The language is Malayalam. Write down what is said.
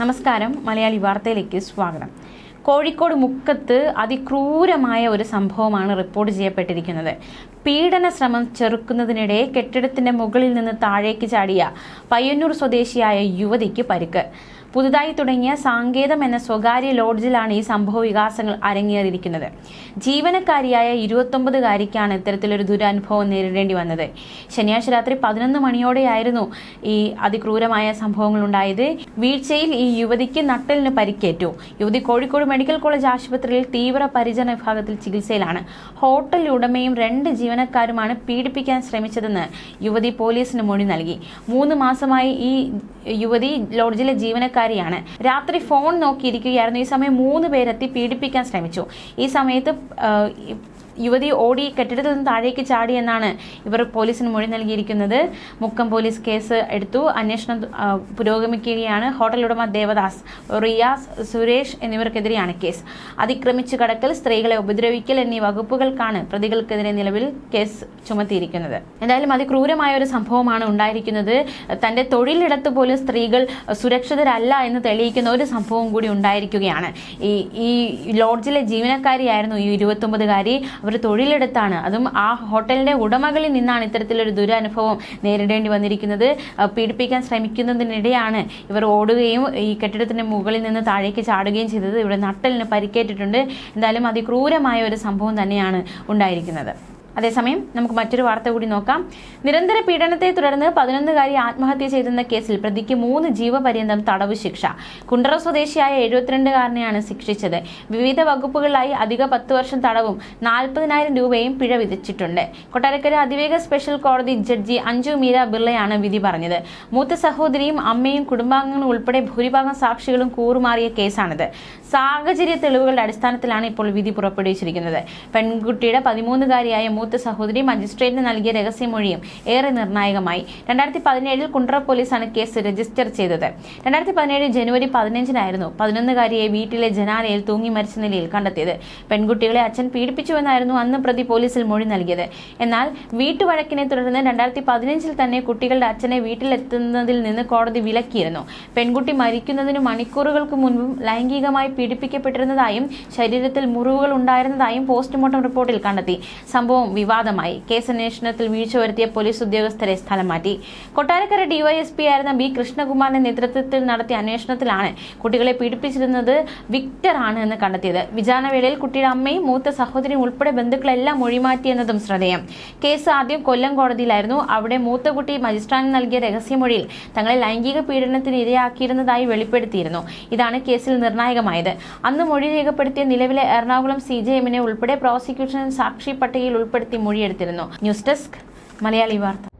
നമസ്കാരം. മലയാളി വാർത്തയിലേക്ക് സ്വാഗതം. കോഴിക്കോട് മുക്കത്ത് അതിക്രൂരമായ ഒരു സംഭവമാണ് റിപ്പോർട്ട് ചെയ്യപ്പെട്ടിരിക്കുന്നത്. പീഡന ശ്രമം ചെറുക്കുന്നതിനിടെ കെട്ടിടത്തിന്റെ മുകളിൽ നിന്ന് താഴേക്ക് ചാടിയ പയ്യന്നൂർ സ്വദേശിയായ യുവതിക്ക് പരിക്ക്. പുതുതായി തുടങ്ങിയ സാങ്കേതം എന്ന സ്വകാര്യ ലോഡ്ജിലാണ് ഈ സംഭവ വികാസങ്ങൾ അരങ്ങേറിയിരിക്കുന്നത്. ജീവനക്കാരിയായ ഇരുപത്തൊമ്പതുകാരിക്കാണ് ഇത്തരത്തിലൊരു ദുരനുഭവം നേരിടേണ്ടി വന്നത്. ശനിയാഴ്ച രാത്രി പതിനൊന്ന് മണിയോടെയായിരുന്നു ഈ അതിക്രൂരമായ സംഭവങ്ങൾ ഉണ്ടായത്. വീഴ്ചയിൽ ഈ യുവതിക്ക് നട്ടലിന് പരിക്കേറ്റു. യുവതി കോഴിക്കോട് മെഡിക്കൽ കോളേജ് ആശുപത്രിയിൽ തീവ്ര പരിചരണ വിഭാഗത്തിൽ ചികിത്സയിലാണ്. ഹോട്ടൽ ഉടമയും രണ്ട് ജീവനക്കാരുമാണ് പീഡിപ്പിക്കാൻ ശ്രമിച്ചതെന്ന് യുവതി പോലീസിന് മൊഴി നൽകി. മൂന്ന് മാസമായി ഈ യുവതി ലോഡ്ജിലെ ജീവനക്കാരിയാണ് രാത്രി ഫോൺ നോക്കിയിരിക്കുകയായിരുന്നു. ഈ സമയം മൂന്ന് പേരെത്തി പീഡിപ്പിക്കാൻ ശ്രമിച്ചു. ഈ സമയത്ത് യുവതി ഓടി കെട്ടിടത്തിൽ നിന്ന് താഴേക്ക് ചാടി എന്നാണ് ഇവർ പോലീസിന് മൊഴി നൽകിയിരിക്കുന്നത്. മുക്കം പോലീസ് കേസ് എടുത്തു. അന്വേഷണം പുരോഗമിക്കുകയാണ്. ഹോട്ടൽ ഉടമ ദേവദാസ് റിയാസ് സുരേഷ് എന്നിവർക്കെതിരെയാണ് കേസ്. അതിക്രമിച്ചു കടക്കൽ സ്ത്രീകളെ ഉപദ്രവിക്കൽ എന്നീ വകുപ്പുകൾക്കാണ് പ്രതികൾക്കെതിരെ നിലവിൽ കേസ് ചുമത്തിയിരിക്കുന്നത്. എന്തായാലും അതിക്രൂരമായ ഒരു സംഭവമാണ് ഉണ്ടായിരിക്കുന്നത്. തന്റെ തൊഴിലിടത്ത് പോലും സ്ത്രീകൾ സുരക്ഷിതരല്ല എന്ന് തെളിയിക്കുന്ന ഒരു സംഭവം കൂടി ഉണ്ടായിരിക്കുകയാണ്. ഈ ഈ ലോഡ്ജിലെ ജീവനക്കാരിയായിരുന്നു ഈ ഇരുപത്തൊമ്പതുകാരി. അവർ തൊഴിലെടുത്താണ്. അതും ആ ഹോട്ടലിന്റെ ഉടമകളിൽ നിന്നാണ് ഇത്തരത്തിലൊരു ദുരനുഭവം നേരിടേണ്ടി വന്നിരിക്കുന്നത്. പീഡിപ്പിക്കാൻ ശ്രമിക്കുന്നതിനിടെയാണ് ഇവർ ഓടുകയും ഈ കെട്ടിടത്തിന്റെ മുകളിൽ നിന്ന് താഴേക്ക് ചാടുകയും ചെയ്തത്. ഇവിടെ നട്ടലിന് പരിക്കേറ്റിട്ടുണ്ട്. എന്തായാലും അതിക്രൂരമായ ഒരു സംഭവം തന്നെയാണ് ഉണ്ടായിരിക്കുന്നത്. അതേസമയം നമുക്ക് മറ്റൊരു വാർത്ത കൂടി നോക്കാം. നിരന്തര പീഡനത്തെ തുടർന്ന് പതിനൊന്നുകാരി ആത്മഹത്യ ചെയ്തെന്ന കേസിൽ പ്രതിക്ക് മൂന്ന് ജീവപര്യന്തം തടവ് ശിക്ഷ. കുണ്ടറ സ്വദേശിയായ എഴുപത്തിരണ്ടുകാരനെയാണ് ശിക്ഷിച്ചത്. വിവിധ വകുപ്പുകളിലായി അധിക പത്ത് വർഷം തടവും നാൽപ്പതിനായിരം രൂപയും പിഴ വിധിച്ചിട്ടുണ്ട്. കൊട്ടാരക്കര അതിവേഗ സ്പെഷ്യൽ കോടതി ജഡ്ജി അഞ്ജു മീര ബിർളയാണ് വിധി പറഞ്ഞത്. മൂത്ത സഹോദരിയും അമ്മയും കുടുംബാംഗങ്ങളും ഉൾപ്പെടെ ഭൂരിഭാഗം സാക്ഷികളും കൂറുമാറിയ കേസാണിത്. സാഹചര്യ തെളിവുകളുടെ അടിസ്ഥാനത്തിലാണ് ഇപ്പോൾ വിധി പുറപ്പെടുവിച്ചിരിക്കുന്നത്. പെൺകുട്ടിയുടെ പതിമൂന്നുകാരിയായ മൂത്ത സഹോദരി മജിസ്ട്രേറ്റിന് നൽകിയ രഹസ്യമൊഴിയും ഏറെ നിർണായകമായി. രണ്ടായിരത്തി പതിനേഴിൽ കുണ്ട്ര പോലീസാണ് കേസ് രജിസ്റ്റർ ചെയ്തത്. രണ്ടായിരത്തി പതിനേഴ് ജനുവരി പതിനഞ്ചിനായിരുന്നു പതിനൊന്നുകാരിയെ വീട്ടിലെ ജനാലയിൽ തൂങ്ങി മരിച്ച നിലയിൽ കണ്ടെത്തിയത്. പെൺകുട്ടികളെ അച്ഛൻ പീഡിപ്പിച്ചുവെന്നായിരുന്നു അന്ന് പ്രതി പോലീസിൽ മൊഴി നൽകിയത്. എന്നാൽ വീട്ടുവഴക്കിനെ തുടർന്ന് രണ്ടായിരത്തി പതിനഞ്ചിൽ തന്നെ കുട്ടികളുടെ അച്ഛനെ വീട്ടിലെത്തുന്നതിൽ നിന്ന് കോടതി വിലക്കിയിരുന്നു. പെൺകുട്ടി മരിക്കുന്നതിന് മണിക്കൂറുകൾക്ക് മുൻപും ലൈംഗികമായി പീഡിപ്പിക്കപ്പെട്ടിരുന്നതായും ശരീരത്തിൽ മുറിവുകൾ ഉണ്ടായിരുന്നതായും പോസ്റ്റ്മോർട്ടം റിപ്പോർട്ടിൽ കണ്ടെത്തി. സംഭവം വിവാദമായി. കേസന്വേഷണത്തിൽ വീഴ്ച വരുത്തിയ പോലീസ് ഉദ്യോഗസ്ഥരെ സ്ഥലം മാറ്റി. കൊട്ടാരക്കര ഡിവൈഎസ്പി ആയിരുന്ന ബി കൃഷ്ണകുമാറിന്റെ നേതൃത്വത്തിൽ നടത്തിയ അന്വേഷണത്തിലാണ് കുട്ടികളെ പീഡിപ്പിച്ചിരുന്നത് വിക്ടർ ആണ് എന്ന് കണ്ടെത്തിയത്. വിചാരണവേളയിൽ കുട്ടിയുടെ അമ്മയും മൂത്ത സഹോദരിയും ഉൾപ്പെടെ ബന്ധുക്കളെല്ലാം മൊഴിമാറ്റിയെന്നതും ശ്രദ്ധേയം. കേസ് ആദ്യം കൊല്ലം കോടതിയിലായിരുന്നു. അവിടെ മൂത്ത കുട്ടി മജിസ്ട്രാൻ നൽകിയ രഹസ്യമൊഴിയിൽ തങ്ങളെ ലൈംഗിക പീഡനത്തിന് ഇരയാക്കിയിരുന്നതായി വെളിപ്പെടുത്തിയിരുന്നു. ഇതാണ് കേസിൽ നിർണായകമായത്. അന്ന് മൊഴി രേഖപ്പെടുത്തിയ നിലവിലെ എറണാകുളം സി ജെ എമ്മിനെ ഉൾപ്പെടെ പ്രോസിക്യൂഷൻ സാക്ഷി പട്ടികയിൽ ഉൾപ്പെടുത്തി മൊഴിയെടുത്തിരുന്നു. ന്യൂസ് ഡെസ്ക് മലയാളി വാർത്ത.